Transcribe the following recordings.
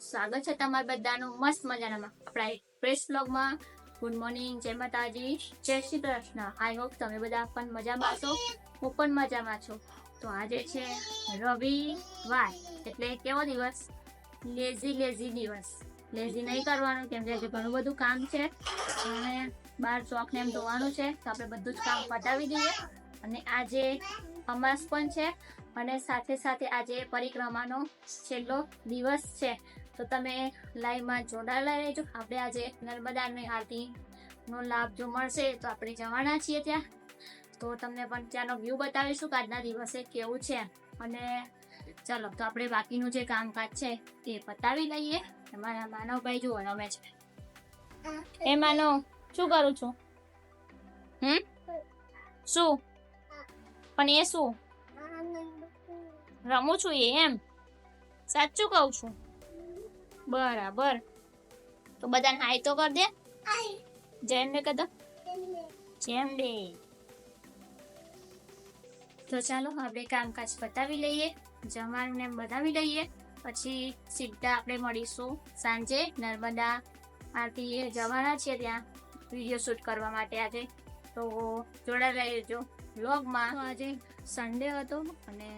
સ્વાગત છે તમારા બધાનું મસ્ત મજાનામાં. આપણા એક ફ્રેશ બ્લોગમાં ગુડ મોર્નિંગ જય માતાજી. જય શ્રી કૃષ્ણ. આઈ હોપ તમે બધા પણ મજામાં છો. હું પણ મજામાં છું. તો આજે છે રવિવાર, એટલે કેવો દિવસ? લેઝી લેઝી દિવસ. લેઝી નહીં કરવાનું, કેમ કે ઘણું બધું કામ છે. અને બાર ચોકને એમ ધોવાનું છે, તો આપણે બધું જ કામ પતાવી દઈએ. અને આજે અમાસ પણ છે. અને સાથે સાથે આજે પરિક્રમાનો છેલ્લો દિવસ છે. તો તમે લાઈવમાં જોડાયેલા રહેજો આપણે આજે નર્મદાની આરતીનો લાભ જો મળશે તો આપણે જવાના છીએ ત્યાં. તો તમને પણ ત્યાંનો વ્યૂ બતાવીશું કે આજના દિવસે કેવું છે. અને ચાલો તો આપણે બાકીનું જે કામકાજ છે એ પતાવી લઈએ. અમારા માનવભાઈ જુઓ રમે છે. એ માનવ શું કરું છું? હમ? શું? પણ એ શું? રમું છું એ એમ. સાચું કહું છું. બરાબર. તો બધાને હાય તો કર દે. જેમ ને કદો જેમ દે તો ચાલો આપણે કામકાજ પતાવી લઈએ. જમવાનું બનાવી લઈએ. પછી સીધા આપણે મળીશું સાંજે. નર્મદા આરતી એ જવાના છે ત્યાં. વીડિયો શૂટ કરવા માટે આજે. તો જોડાયેલા રહેજો વ્લોગમાં. આજે સન્ડે હતો અને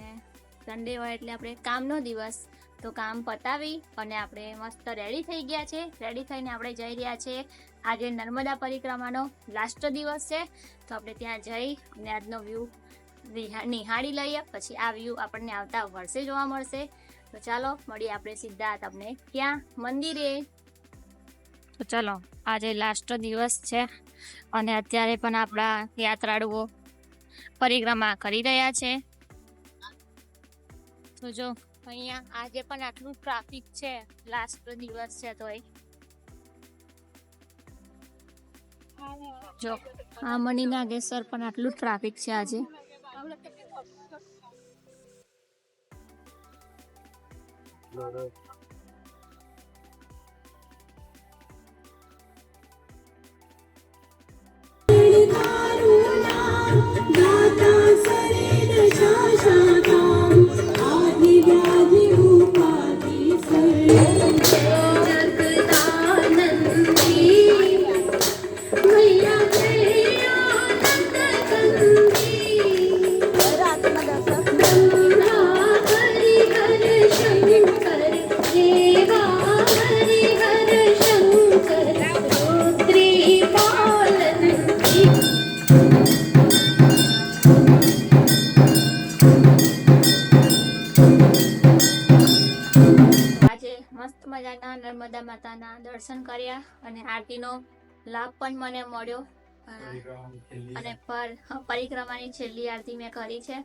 સન્ડે હોય એટલે આપણે કામનો દિવસ તો કામ પતાવી અને આપણે મસ્ત રેડી થઈ ગયા છે. રેડી થઈને આપણે જઈ રહ્યા છે. આજે નર્મદા પરિક્રમાનો લાસ્ટ દિવસ છે. તો આપણે ત્યાં જઈ અને આજનો વ્યૂ નિહાળી લઈએ. પછી આ વ્યૂ આપણને આવતા વર્ષે જોવા મળશે. તો ચાલો, મળીએ આપણે સીધા તમને ત્યાં મંદિરે. તો ચલો, આજે લાસ્ટ દિવસ છે અને અત્યારે પણ આપણા યાત્રાળુઓ પરિક્રમા કરી રહ્યા છે. તો જો અહીંયા આજે પણ આટલું ટ્રાફિક છે. લાસ્ટ દિવસ છે તોય. જો, આ મની નાગેશ્વર પણ આટલું ટ્રાફિક છે આજે. दाता મસ્ત મજાના નર્મદા માતાના દર્શન કર્યા અને આરતીનો લાભ પણ મને મળ્યો. અને પર પરિક્રમાની છેલ્લી આરતી મેં કરી છે.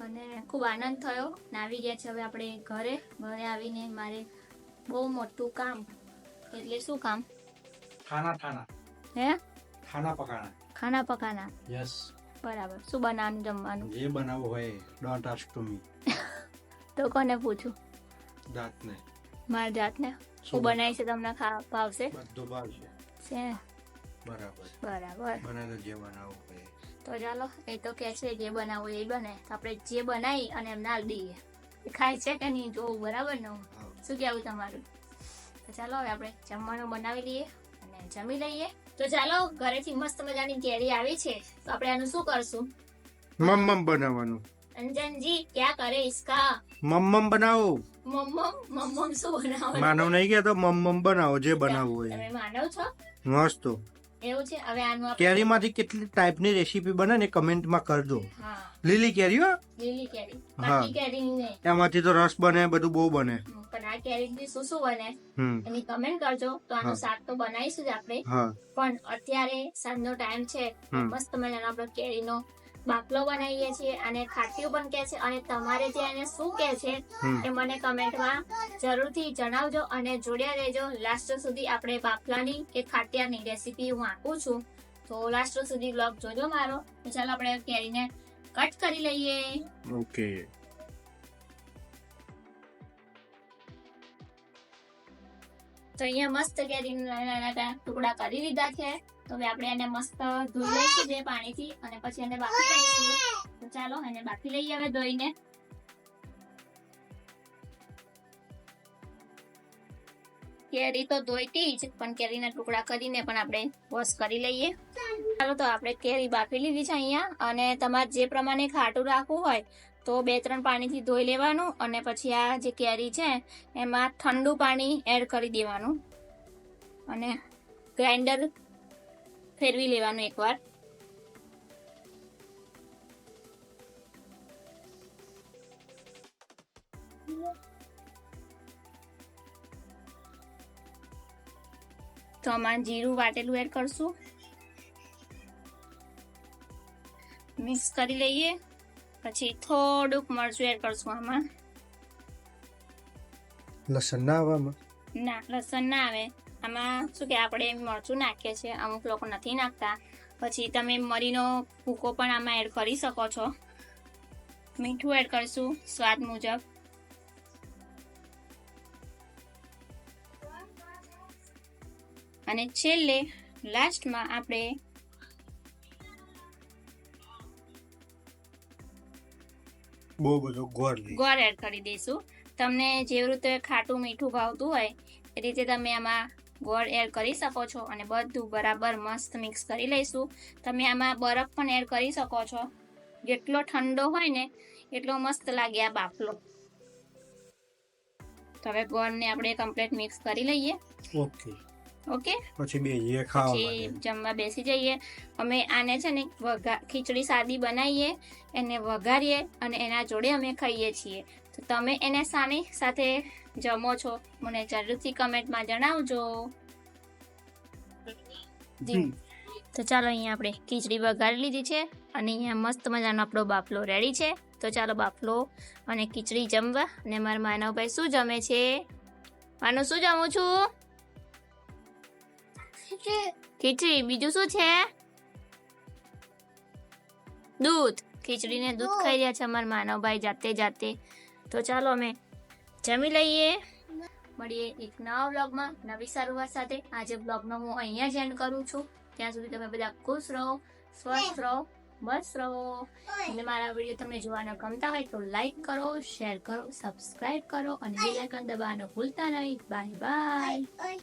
અને ખૂબ આનંદ થયો. ને આવી ગયા છે હવે આપણે ઘરે. ઘરે આવીને મારે બહુ મોટું કામ. એટલે શું કામ? ખાના ખાના હે? ખાના પકાના ખાના પકાના યસ. બરાબર. શું બનાવવાનું જમવાનું? જે બનાવવું હોય ડોન્ટ આસ્ક ટુ મી તો કોને પૂછું? દાંતને. મારા જાતને. શું હું બનાવી છે તમને ખા ભાવશે? બધું ભાવશે છે. બરાબર. બરાબર. બનાવે જે બનાવવું હોય. તો ચાલો એ તો કે છે જે બનાવવું એ બને. તો આપણે જે બનાવી અને એમને આલ દઈએ. એ ખાય છે કે નહીં જોવું બરાબર ને? શું કહેવું તમારું? તો ચાલો હવે આપણે જમવાનું બનાવી લઈએ અને જમી લઈએ. તો ચાલો ઘરેથી મસ્ત મજાની કેરી આવી છે. તો આપણે આનું શું કરશું? મમ્મમ બનાવવાનું. અંજનજી ક્યાં કરે ઇસકા મમ્મમ બનાવો. મમ્મમ? મમ્મમ શું બનાવો? માનવ નહીં કહેતો મમ્મમ બનાવો જે બનાવવું હોય તમે માનવ છો? મસ્ત. એવું છે? હવે આનું કેરીમાંથી કેટલી ટાઈપની રેસીપી બને ને કમેન્ટમાં કરજો. લીલી કેરી હો. લીલી કેરી. બાકી કેરી નહીં. એમાંથી તો રસ બને બધું બહુ બને. પણ આ કેરી શું શું બને? એની કમેન્ટ કરજો. તો આનું શાક તો બનાવીશું જ આપણે. પણ અત્યારે સાંજનો ટાઈમ છે. મસ્ત મજાનો આપણે કેરીનો બાફલો બનાવીએ છીએ અને ખાટ્યું પણ કે છે અને તમારે જે એને શું કે છે એ મને કમેન્ટમાં જરૂરથી જણાવજો અને જોડ્યા રહેજો. લાસ્ટ સુધી આપણે બાફલાની કે ખાટિયાની રેસીપી હું આપું છું. તો લાસ્ટ સુધી બ્લોગ જોજો મારો. તો ચાલો આપણે કેરીને કટ કરી લઈએ. ઓકે. તો અહીંયા મસ્ત કેરીના નાના નાના ટુકડા કરી લીધા છે. તો હવે આપણે એને મસ્ત ધોઈ લઈશું જે પાણીથી અને પછી એને બાફી લઈશું. તો ચાલો એને બાફી લઈએ હવે ધોઈને. કેરી તો ધોઈતી જ, પણ કેરીના ટુકડા કરીને પણ આપણે વોશ કરી લઈએ. ચાલો તો આપણે કેરી બાફી લીધી છે અહીંયા. અને તમારે જે પ્રમાણે ખાટું રાખવું હોય તો બે ત્રણ પાણીથી ધોઈ લેવાનું અને પછી આ જે કેરી છે એમાં ઠંડુ પાણી એડ કરી દેવાનું. અને ગ્રાઇન્ડર ફેરવી લેવાનું એકવાર તો અમારે જીરું વાટેલું એડ કરશું મિક્સ કરી લઈએ પછી થોડુંક મરચું એડ કરશું આમાં લસણ ના આવે ના લસણ ના આવે આમાં શું કે આપણે મરચું નાખીએ છીએ અમુક લોકો નથી નાખતા. પછી તમે મરીનો ભૂકો પણ આમાં એડ કરી શકો છો. મીઠું એડ કરીશું સ્વાદ મુજબ. અને છેલ્લે લાસ્ટમાં આપણે બહુ બધો ગોળ ગોળ એડ કરી દઈશું. તમને જેવી રીતે ખાટું મીઠું ભાવતું હોય એ રીતે તમે આમાં ગોળ એડ કરી શકો છો અને બધું બરાબર મસ્ત મિક્સ કરી લઈશું. તમે આમાં બરફ પણ એડ કરી શકો છો. જેટલો ઠંડો હોય ને એટલો મસ્ત લાગે આ બાફલો. તો હવે ગોળને આપણે કમ્પ્લીટ મિક્સ કરી લઈએ. ઓકે ઓકે પછી બેસીએ ખાવા પછી જમવા બેસી જઈએ. અમે આને છે ને વઘા ખીચડી સાદી બનાવીએ એને વઘારીએ અને એના જોડે અમે ખાઈએ છીએ. તો તમે એને સાની સાથે જમો છો મને જરૂરથી કમેન્ટમાં જણાવજો. તો ચાલો અહીંયા આપણે ખીચડી વઘારી લીધી છે અને અહીંયા મસ્ત મજાનો આપણો બાફલો રેડી છે. તો ચાલો બાફલો અને ખીચડી જમવા અને મારા માનવભાઈ શું જમે છે? માનું શું જમું છું? ખીચડી. બીજું શું છે? દૂધ. ખીચડીને દૂધ. ખાઈ રહ્યા છે અમારા માનવભાઈ જાતે જાતે. તો ચાલો અમે જમી લઈએ. મળીએ એક નવા બ્લોગમાં નવી શરૂઆત સાથે. આજે બ્લોગનો હું અહીંયા જ એન્ડ કરું છું. ત્યાં સુધી તમે બધા ખુશ રહો, સ્વસ્થ રહો, મસ્ત રહો. અને મારા વીડિયો તમને જોવાના ગમતા હોય તો લાઈક કરો શેર કરો સબસ્ક્રાઈબ કરો અને બેલ આઇકન દબાવવાનું ભૂલતા નહીં. Bye bye